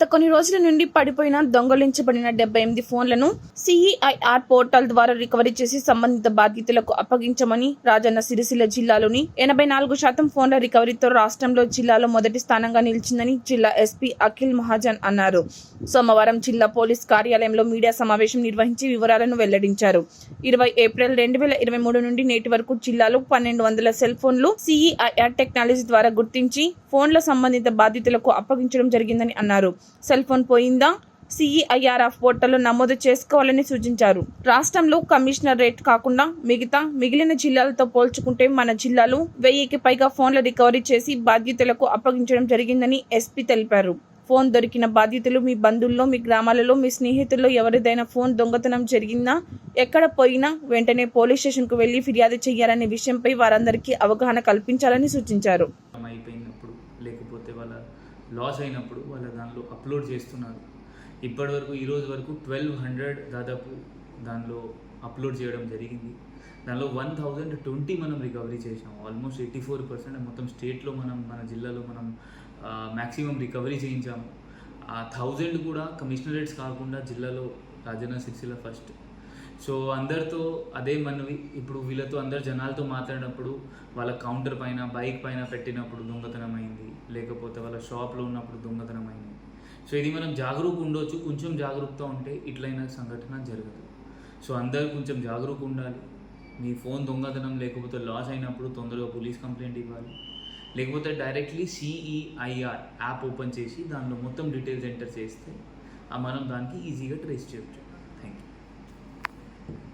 గత కొన్ని రోజుల నుండి పడిపోయిన దొంగలించబడిన డెబ్బై ఎనిమిది ఫోన్లను సిఈఐఆర్ పోర్టల్ ద్వారా రికవరీ చేసి సంబంధిత బాధితులకు అప్పగించమని రాజన్న సిరిసిల్ల జిల్లాలోని ఎనభై నాలుగు శాతం ఫోన్ల రికవరీతో రాష్ట్రంలో జిల్లాలో మొదటి స్థానంగా నిలిచిందని జిల్లా ఎస్పీ అఖిల్ మహాజన్ అన్నారు. సోమవారం జిల్లా పోలీస్ కార్యాలయంలో మీడియా సమావేశం నిర్వహించి వివరాలను వెల్లడించారు. ఇరవై ఏప్రిల్ రెండు వేల ఇరవై మూడు నుండి నేటి వరకు జిల్లాలో పన్నెండు వందల సెల్ ఫోన్లు సిఈఐఆర్ టెక్నాలజీ ద్వారా గుర్తించి ఫోన్ల సంబంధిత బాధితులకు అప్పగించడం జరిగిందని అన్నారు. సెల్ ఫోన్ పోయిందా? సిఈఐఆర్ఎఫ్ పోర్టల్లో నమోదు చేసుకోవాలని సూచించారు. రాష్ట్రంలో కమిషనర్ రేట్ కాకుండా మిగతా మిగిలిన జిల్లాలతో పోల్చుకుంటే మన జిల్లాలో వెయ్యికి పైగా ఫోన్ల రికవరీ చేసి బాధ్యతలకు అప్పగించడం జరిగిందని ఎస్పీ తెలిపారు. ఫోన్ దొరికిన బాధితులు మీ బంధువుల్లో మీ గ్రామాలలో మీ స్నేహితుల్లో ఎవరిదైనా ఫోన్ దొంగతనం జరిగిందా? ఎక్కడ పోయినా వెంటనే పోలీస్ స్టేషన్కు వెళ్ళి ఫిర్యాదు చేయాలనే విషయంపై వారందరికీ అవగాహన కల్పించాలని సూచించారు. అయిపోయినప్పుడు లేకపోతే వాళ్ళ లాస్ అయినప్పుడు వాళ్ళ దానిలో అప్లోడ్ చేస్తున్నారు. ఇప్పటివరకు వరకు ఈరోజు వరకు ట్వెల్వ్ హండ్రెడ్ దాదాపు దానిలో అప్లోడ్ చేయడం జరిగింది. దానిలో వన్ థౌజండ్ ట్వంటీ మనం రికవరీ చేసాం ఆల్మోస్ట్ ఎయిటీ ఫోర్ పర్సెంట్ మొత్తం స్టేట్లో మనం మన జిల్లాలో మనం మ్యాక్సిమం రికవరీ చేయించాము. ఆ థౌజండ్ కూడా కమిషనరేట్స్ కాకుండా జిల్లాలో రాజన్న సిరిసిల్ల ఫస్ట్ సో అందరితో అదే మనవి. ఇప్పుడు వీళ్ళతో అందరు జనాలతో మాట్లాడినప్పుడు వాళ్ళ కౌంటర్ పైన బైక్ పైన పెట్టినప్పుడు దొంగతనం అయింది. లేకపోతే వాళ్ళ షాప్లో ఉన్నప్పుడు దొంగతనం అయింది. సో ఇది మనం జాగరూక ఉండొచ్చు. కొంచెం జాగరూకత ఉంటే ఇట్లైన సంఘటన జరగదు. సో అందరు కొంచెం జాగరూక ఉండాలి. మీ ఫోన్ దొంగతనం లేకపోతే లాస్ అయినప్పుడు తొందరగా పోలీస్ కంప్లైంట్ ఇవ్వాలి. లేకపోతే డైరెక్ట్లీ సిఈఐఆర్ యాప్ ఓపెన్ చేసి దానిలో మొత్తం డీటెయిల్స్ ఎంటర్ చేస్తే మనం దానికి ఈజీగా ట్రేస్ చేయొచ్చు. Thank you